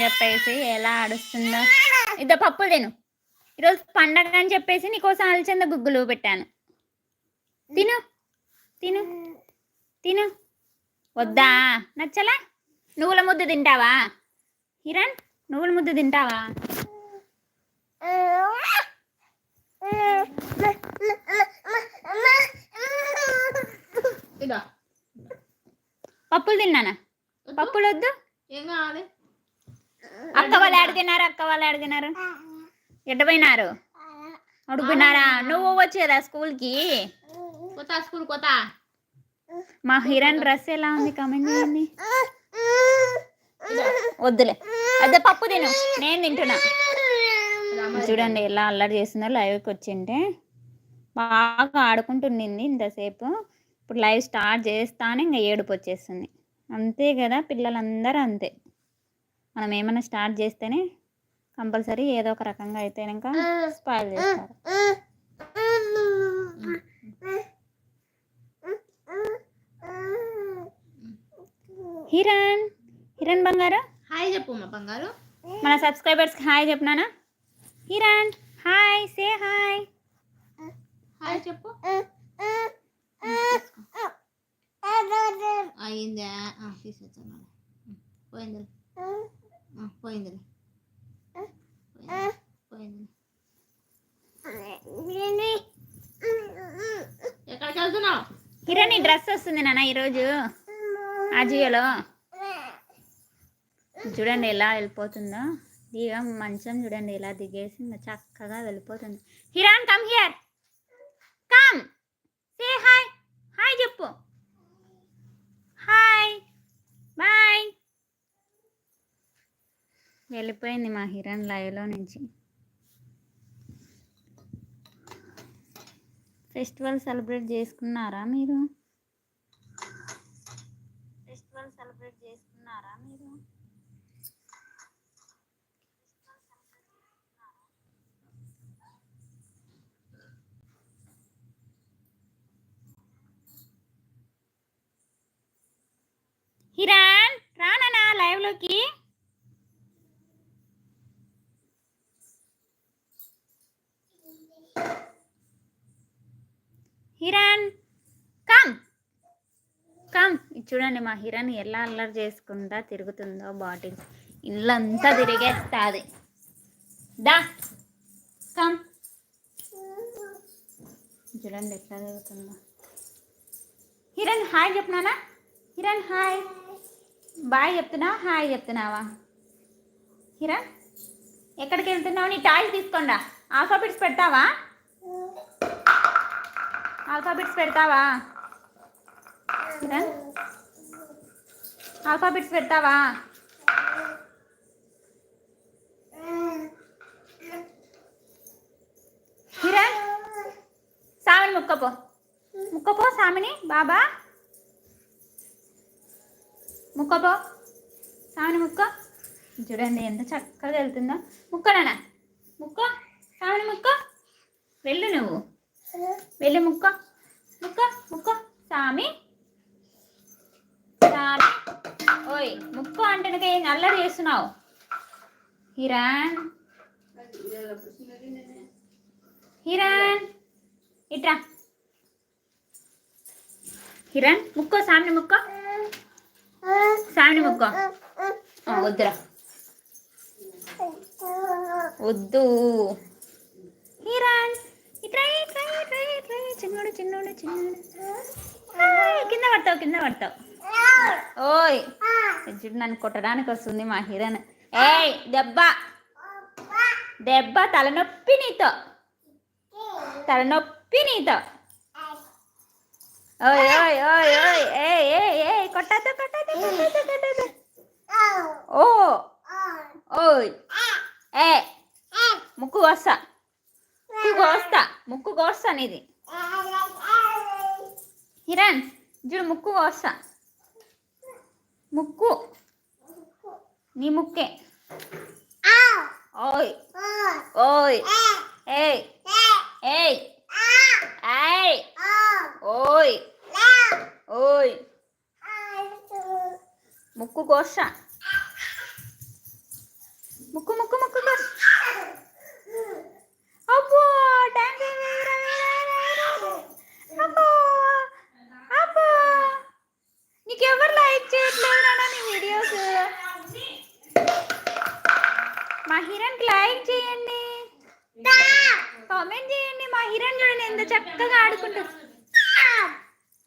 అని చెప్పేసి ఎలా ఆడుస్తుందో. ఇద్ద పప్పు తిను. ఈరోజు పండగ అని చెప్పేసి నీకోసం అలచంద గుగ్గులు పెట్టాను. తిను. తిను. తిను. వద్దా? నచ్చలా? నువ్వుల ముద్ద తింటావా? హిరణ్ నువ్వుల ముద్ద తింటావా? పప్పులు తిన్నానా? పప్పులు వద్దు ఏం కావాలి? అక్క వాళ్ళు అడిగినారు అక్క వాళ్ళు అడిగినారు ఎట్టపోయినారు అడుగున్నారా నువ్వు వచ్చేదా స్కూల్కి? కొత్త స్కూల్ కొత్త. మా హిరణ్ డ్రెస్ ఎలా ఉంది? కమెంట్ చేయండి. వద్దులే. అదే పప్పు తిను. నేను తింటున్నా. చూడండి ఎలా అల్లరి చేస్తుందో లైవ్కి వచ్చింటే. బాగా ఆడుకుంటుండింది ఇంతసేపు. ఇప్పుడు లైవ్ స్టార్ట్ చేస్తానే ఇంకా ఏడుపు వచ్చేస్తుంది. అంతే కదా పిల్లలందరూ అంతే. మనం ఏమైనా స్టార్ట్ చేస్తేనే కంపల్సరీ ఏదో ఒక రకంగా అయితే ఇంకా స్పాయిల్ చేస్తారు. హిరణ్ హిరణ్ బంగారు? హాయ్ చెప్పు మా బంగారు. మన సబ్స్క్రైబర్స్కి hi చెప్పినానా? Hiran hi say hi. Hi చెప్పు. అయిందా తీసుకొచ్చాను పోయింది. పోయింది పోయింది ఎక్కడికి వెళ్తున్నావు? డ్రెస్ వస్తుంది నాన్న ఈరోజు. అజియోలో చూడండి ఎలా వెళ్ళిపోతుందో. దిగ మంచం చూడండి ఎలా దిగేసి చక్కగా వెళ్ళిపోతుంది. Hiran come here come say hi hi చెప్పు హాయ్ బాయ్ వెళ్ళిపోయింది మా హిరణ్ లైవ్లో నుంచి. ఫెస్టివల్ సెలబ్రేట్ చేసుకున్నారా మీరు? ఫెస్టివల్ సెలబ్రేట్ చేసుకున్నారా మీరు? హిరాన్ రానా లైవ్లోకి. హిరణ్ కమ్. కమ్. చూడండి మా హిరణ్ ఎలా అల్లరి చేసుకుంటా తిరుగుతుందో బాటిల్. ఇల్లంతా తిరిగేస్తుంది. దా. కమ్. చూడండి ఎట్లా తిరుగుతుందో. హిరణ్ హాయ్ చెప్తున్నానా? హిరణ్ హాయ్. బాయ్ చెప్తున్నావా? హాయ్ చెప్తున్నావా? హిరణ్ ఎక్కడికి వెళ్తున్నావు? నీ టాయ్స్ తీసుకోండా? ఆల్ఫాబెట్స్ పెడతావా? ఆల్ఫాబెట్స్ పెడతావా? ఆల్ఫాబెట్స్ పెడతావా? హిరణ్ సామిని ముక్కపో ముక్కపో సామిని బాబా. ముక్కపో సామిని ముక్క. చూడండి ఎంత చక్కగా వెళ్తుందో. ముక్కనా ముక్క సామిని ముక్క. వెళ్ళు నువ్వు. వెళ్ళి ముక్క. ముక్క ముక్క. సామి. సామి. ఓయ్ ముక్క అంటే ఏం అల్లరి చేస్తున్నావు? హిరాన్. హిరాన్. ఇట్రా. హిరాన్ ముక్కో సామిని ముక్క. సామిని ముక్క. వద్దురా. వద్దు. హిరాన్. చిన్నోడు చిన్నోడు చిన్నోడు. కింద పడతావు కింద పడతావు. ఓయ్ చూడు నన్ను కొట్టడానికి వస్తుంది మా హిరణ్ ఏయ్ దెబ్బ. దెబ్బ తలనొప్పి నీతో. తలనొప్పి నీతో. ఓయ్ ఓయ్ ఓయ్ ఓయ్ ఏ ఏ ఏ కొట్టద్దు కొట్టద్దు కొట్టద్దు కొట్టద్దు. ఓ ఓయ్ ఏ ముక్కు వస్తా. ముక్కు కోస్తా ముక్కు కోస్తా నీది. హిరణ్ చూడు ముక్కు కోస్తా ముక్కు. నీ ముక్కే. ఓయ్. ఓయ్. ఏయ్. ఏయ్. ఏయ్. ఓయ్. ఓయ్. ముక్కు కోస్తా హిరణ్కి లైక్ చేయండి కామెంట్ చేయండి మా హిరణ్ చూడండి ఎంత చక్కగా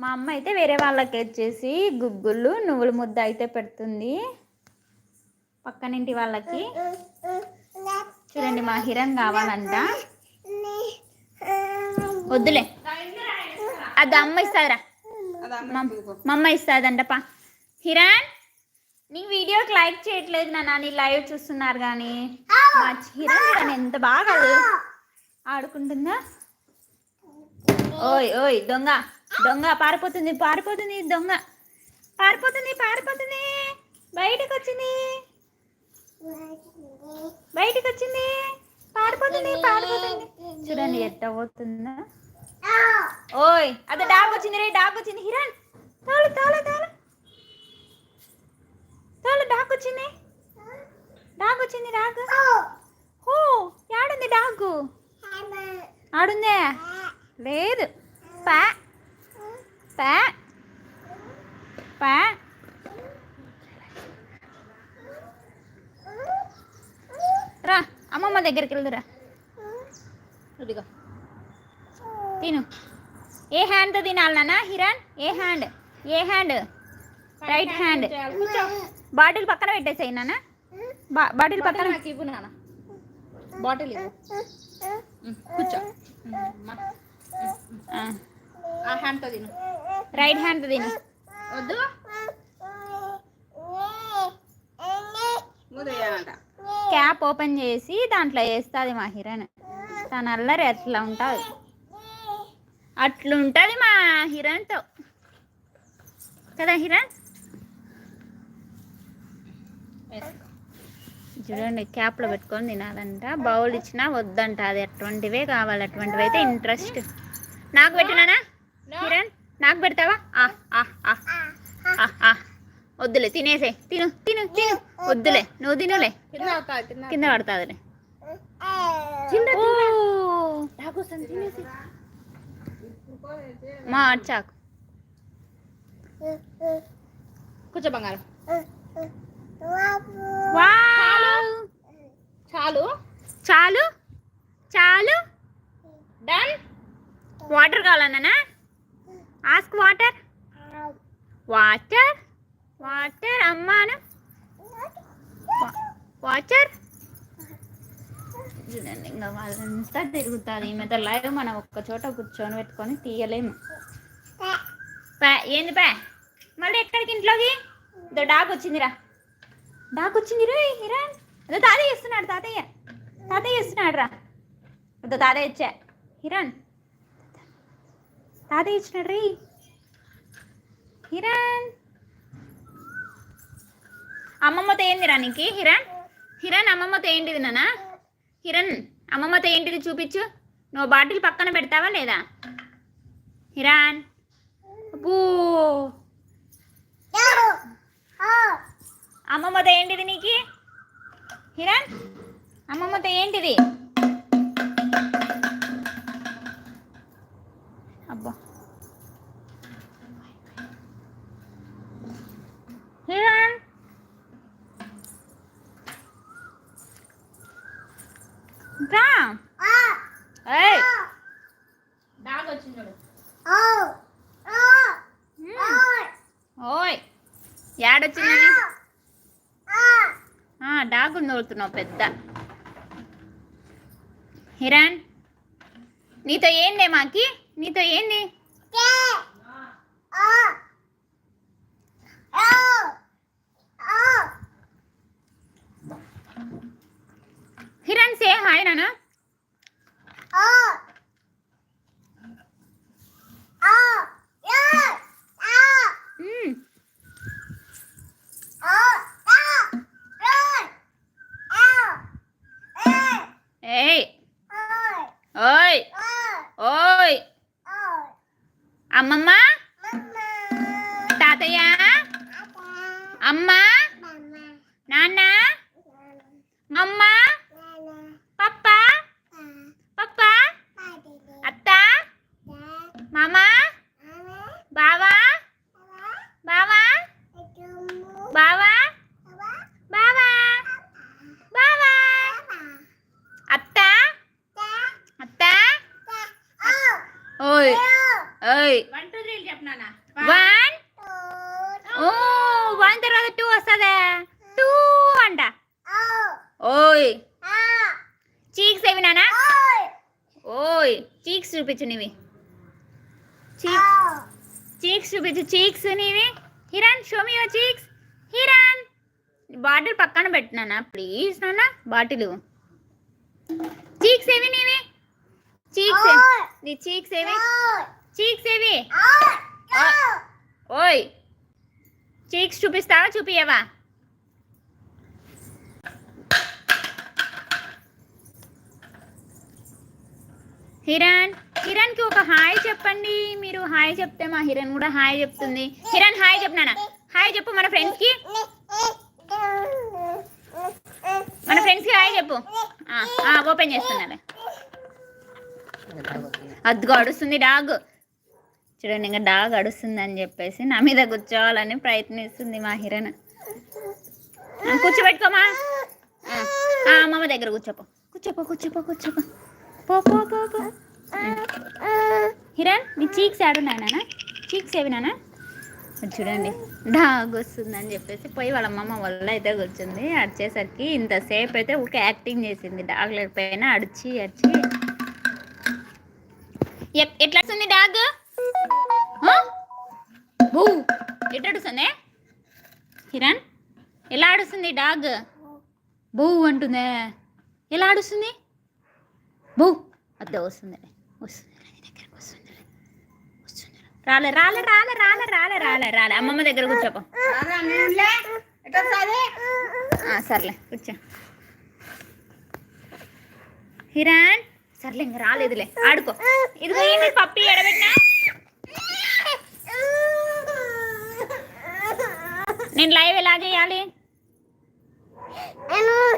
మా అమ్మ అయితే వేరే వాళ్ళకి వచ్చేసి గుగ్గుళ్ళు నువ్వుల ముద్ద అయితే పెడుతుంది. పక్కనింటి వాళ్ళకి. చూడండి మా హిరణ్ కావాలంట. వద్దులే. అది అమ్మ ఇస్తుందిరా. మా అమ్మ ఇస్తుందంట పా హిరణ్ నీ వీడియోకి లైక్ చేయట్లేదు నాన్న. నీ లైవ్ చూస్తున్నారు కానీ. మా హిరణ్ చూడండి ఎంత బాగా ఆడుకుంటుందా? ఓయ్ ఓయ్ దొంగ. దొంగ పారిపోతుంది పారిపోతుంది దొంగ. పారిపోతుంది పారిపోతుంది. బయటకు వచ్చింది బయటకు వచ్చింది పారిపోతుంది పారిపోతుంది. చూడండి ఎట్ట పోతుందా. ఓయ్ అదే డాగ్ వచ్చింది రే డాగ్ వచ్చింది. హిరణ్ తోలు తోలు తోలు. తోలు డాగ్ వచ్చింది. డాగ్ వచ్చింది డాగ్. ఓ యాడుంది డాగు? ఆడుందే? లేదు. పా. పా. పా. రా అమ్మమ్మ దగ్గరికి వెళ్దురా. ఇదిగో. తిను. ఏ హ్యాండ్తో తినాలి నాన్న హిరణ్ ఏ హ్యాండ్? ఏ హ్యాండ్? Right hand. బాటిల్ పక్కన పెట్టేసాయి నాన్న. బాటిల్ పక్కన ఇవ్వు నాన్న. బాటిల్ ఇవ్వు. కూర్చో. హ్యాండ్తో తిను. రైట్ హ్యాండ్ తిను. వద్దు. క్యాప్ ఓపెన్ చేసి దాంట్లో వేస్తుంది మా హిరణ్. తన అల్లరి అట్లా ఉంటుంది. అట్లుంటుంది మా హిరణ్తో. కదా హిరణ్? చూడండి క్యాప్లో పెట్టుకొని తినాలంట. బౌల్ ఇచ్చినా వద్దంట. అది అటువంటివే కావాలి. అటువంటివి అయితే ఇంట్రెస్ట్ నాకు పెట్టినానా? హిరణ్ నాకు పెడతావా. వద్దులే తినేసే. తిను తిను తిను. వద్దులే నువ్వు తినులే. కింద పడుతుందిలే. మా చాకు. కూర్చో బంగారం. చాలు. చాలు? చాలు? వాటర్ కావాలన్నా ఆస్క్ వాటర్. వాటర్? వాటర్ అమ్మాను వాటర్? చూడండి ఇంకా వాళ్ళంతా తిరుగుతుంది ఈమెతో లైవ్ మనం ఒక్క చోట కూర్చొని పెట్టుకొని తీయలేము. పా ఏంది పా? మళ్ళీ ఎక్కడికి ఇంట్లోకి? ఇదో డాక్ వచ్చిందిరా. డాక్ వచ్చింది రే హిరణ్ అదో తాతయ్య ఇస్తున్నాడు తాతయ్య. తాతయ్య ఇస్తున్నాడు రా అదో తాతయ్య వచ్చా. హిరణ్. తాతయ్య ఇచ్చినాడు రీ హిరణ్. అమ్మమ్మతో ఏందిరా నీకు? హిరణ్. హిరణ్ అమ్మమ్మతో ఏంటిది నానా? హిరణ్ అమ్మమ్మతో ఏంటిది చూపించు. నువ్వు బాటిల్ పక్కన పెడతావా లేదా? హిరణ్. అబ్బో. అమ్మమ్మతో ఏంటిది నీకు? హిరణ్ అమ్మమ్మతో ఏంటిది అబ్బా హిరణ్ రా ఏయ్. డాగ్ వచ్చింది చూడు. మ్మ్. ఓయ్ యాడొచ్చిందని డాగు నోడుతున్నావు పెద్ద. హిరణ్ నీతో ఏంది మాకి? నీతో ఏంది? హిరణ్ సే హాయ్ నాన్న మ్మ్. బావా? బావా? బావా? అత్త? అత్త? ఓయ్ ఓయ్. వన్ ఓ వన్ తర్వాత టూ వస్తుందా? టూ అంట. ఓయ్. చీక్స్ ఏవి నానా ఓయ్. చీక్స్ చూపించు నీవి చీక్స్ చీక్స్ చూపించు. చీక్స్ నీవి. Hiran show me your cheeks bottle పక్కన పెట్టినానా? ప్లీజ్ నాన్న బాటిల్. చీక్స్ ఏవి నీవి? చీక్స్ నీ చీక్స్ ఏవి? చీక్స్ ఏవి? ఓయ్! చీక్స్ చూపిస్తావా? చూపియవా హిరణ్ హిరణ్కి ఒక హాయ్ చెప్పండి. మీరు హాయ్ చెప్తే మా హిరణ్ కూడా హాయ్ చెప్తుంది. హిరణ్ హాయ్ చెప్పినానా హాయ్ చెప్పు మన ఫ్రెండ్స్కి. మన ఫ్రెండ్స్కి హాయ్ చెప్పు. ఓపెన్ చేస్తున్నాలే అద్దుగా అడుస్తుంది డాగ్. చూడండి ఇంకా డాగ్ అడుస్తుంది అని చెప్పేసి నా మీద కూర్చోవాలని ప్రయత్నిస్తుంది మా హిరణ్. కూర్చోబెట్టుకోమా? అమ్మమ్మ దగ్గర కూర్చోపో. కూర్చోపో కూర్చోపో కూర్చోపో. పో పో పో పో. హిరణ్ నీ చీక్స్ ఆడున్నానా చీక్స్ ఏవి నానా చూడండి డాగ్ వస్తుందని చెప్పేసి పోయి వాళ్ళ అమ్మమ్మ వల్ల అయితే కూర్చుంది. అడిచేసరికి ఇంతసేపు అయితే ఒక యాక్టింగ్ చేసింది డాగ్ లేకపోయినా అడిచి అడిచి ఎట్- ఎట్లా వస్తుంది డాగ్? ఎట్లా అడుస్తుంది హిరణ్ ఎలా ఆడుస్తుంది డాగ్? బూ అంటుందే. ఎలా ఆడుస్తుంది బూ అద్ద వస్తుంది వస్తుంది నీ దగ్గరకు వస్తుంది వస్తుంది రాలే రాలే రాలే రాలే రాలే రాలే రాలే. అమ్మమ్మ దగ్గర కూర్చోపో ఆ, సర్లే కూర్చో. హిరాన్? సర్లే ఇంక రాలేదులే. ఆడుకో. ఇదిగో ఏంటి పప్పి ఎడబెట్టినా? నేను లైవ్ ఎలా చేయాలి